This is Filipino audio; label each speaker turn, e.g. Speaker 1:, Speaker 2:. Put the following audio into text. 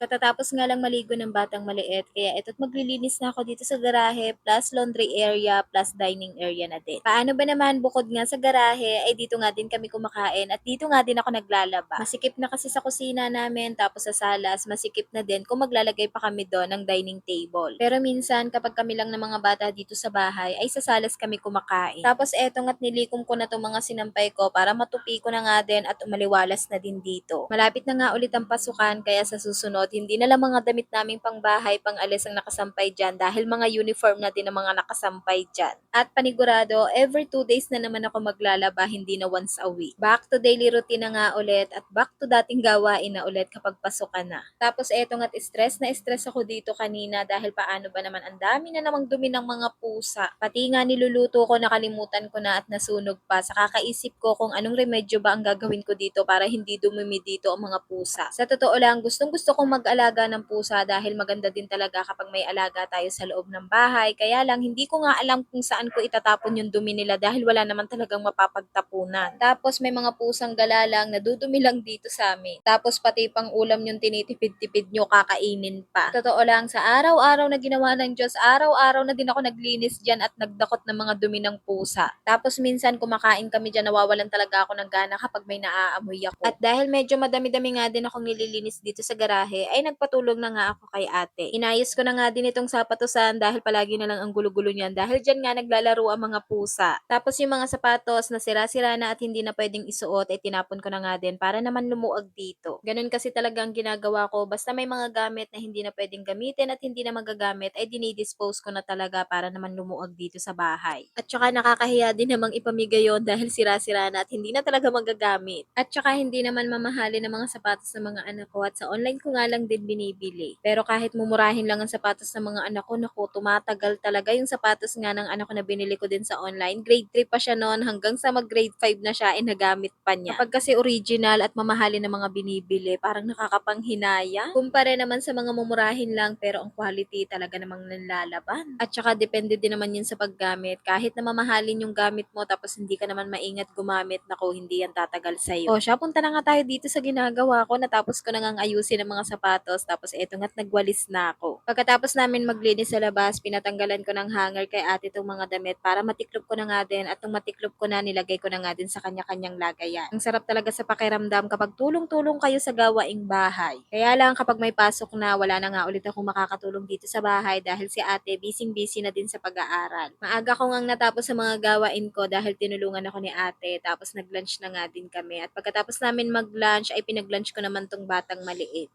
Speaker 1: Katatapos nga lang maligo ng batang maliit, kaya ito't maglilinis na ako dito sa garahe, plus laundry area, plus dining area na din. Paano ba naman bukod nga sa garahe, ay dito nga din kami kumakain at dito nga din ako naglalaba. Masikip na kasi sa kusina namin, tapos sa salas, masikip na din kung maglalagay pa kami doon ng dining table. Pero minsan, kapag kami lang ng mga bata dito sa bahay, ay sa salas kami kumakain. Tapos etong at nilikom ko na itong mga sinampay ko para matupi ko na nga din at umaliwalas na din dito. Malapit na nga ulit ang pasukan, kaya sa susunod, hindi na lang mga damit naming pangbahay, pang alis ang nakasampay dyan dahil mga uniform na din ang mga nakasampay dyan. At panigurado, every two days na naman ako maglalaba, hindi na once a week. Back to daily routine na nga ulit at back to dating gawain na ulit kapag pasukan na. Tapos eto nga't stress na stress ako dito kanina dahil paano ba naman ang dami na namang dumi ng mga pusa. Pati nga niluluto ko, nakalimutan ko na at nasunog pa. Sa kakaisip ko kung anong remedyo ba ang gagawin ko dito para hindi dumumi dito ang mga pusa. Sa totoo lang, gustong gusto kong mag-alaga ng pusa dahil maganda din talaga kapag may alaga tayo sa loob ng bahay. Kaya lang, hindi ko nga alam kung saan ko itatapon yung dumi nila dahil wala naman talagang mapapagtapunan. Tapos may mga pusang galalang nadudumi lang dito sa amin. Tapos pati pang ulam yung tinitipid-tipid nyo, kakainin pa. Totoo lang, sa araw-araw na ginawa ng Diyos, araw-araw na din ako naglinis dyan at nagdakot ng mga dumi ng pusa. Tapos minsan kumakain kami dyan, nawawalan talaga ako ng gana kapag may naaamoy ako. At dahil medyo madami-dami nga din akong nililinis dito sa garahe, ay nagpatulong na nga ako kay ate. Inayos ko na nga din itong sapatusan dahil palagi na lang ang gulo-gulo niyan dahil dyan nga naglalaro ang mga pusa. Tapos yung mga sapatos na sira-sira na at hindi na pwedeng isuot ay tinapon ko na nga din para naman lumuag dito. Ganun kasi talaga ang ginagawa ko basta may mga gamit na hindi na pwedeng gamitin at hindi na magagamit ay dinidispose ko na talaga para naman lumuag dito sa bahay. At saka nakakahiya din namang ipamigay yon dahil sira-sira na at hindi na talaga magagamit. At saka hindi naman mamahali ng mga sapatos ng mga anak ko at sa online ko nga lang din binibili. Pero kahit mumurahin lang ang sapatos ng mga anak ko, naku, tumatagal talaga yung sapatos nga ng anak ko na binili ko din sa online. Grade 3 pa siya noon hanggang sa mag grade 5 na siya, eh nagamit pa niya. Kapag kasi original at mamahalin ng mga binibili, parang nakakapanghinaya. Kumpare naman sa mga mumurahin lang pero ang quality talaga namang nalalaban. At saka depende din naman yun sa paggamit. Kahit na mamahalin yung gamit mo tapos hindi ka naman maingat gumamit, naku, hindi yan tatagal sa'yo. O siya, punta na nga tayo dito sa ginagawa ko. Natapos ko na nga ayusin ang mga sapatos tapos eto nga't nagwalis na ako. Pagkatapos namin maglinis sa labas, pinatanggalan ko ng hanger kay ate itong mga damit para matiklop ko na nga din at nung matiklop ko na, nilagay ko na nga din sa kanya-kanyang lagayan. Ang sarap talaga sa pakiramdam kapag tulong-tulong kayo sa gawaing bahay. Kaya lang kapag may pasok na, wala na nga ulit akong makakatulong dito sa bahay dahil si ate busy-busy na din sa pag-aaral. Maaga ko ngang natapos sa mga gawain ko dahil tinulungan ako ni ate tapos nag-lunch na nga din kami. At pagkatapos namin mag-lunch ay pinag-lunch ko naman tong batang maliit.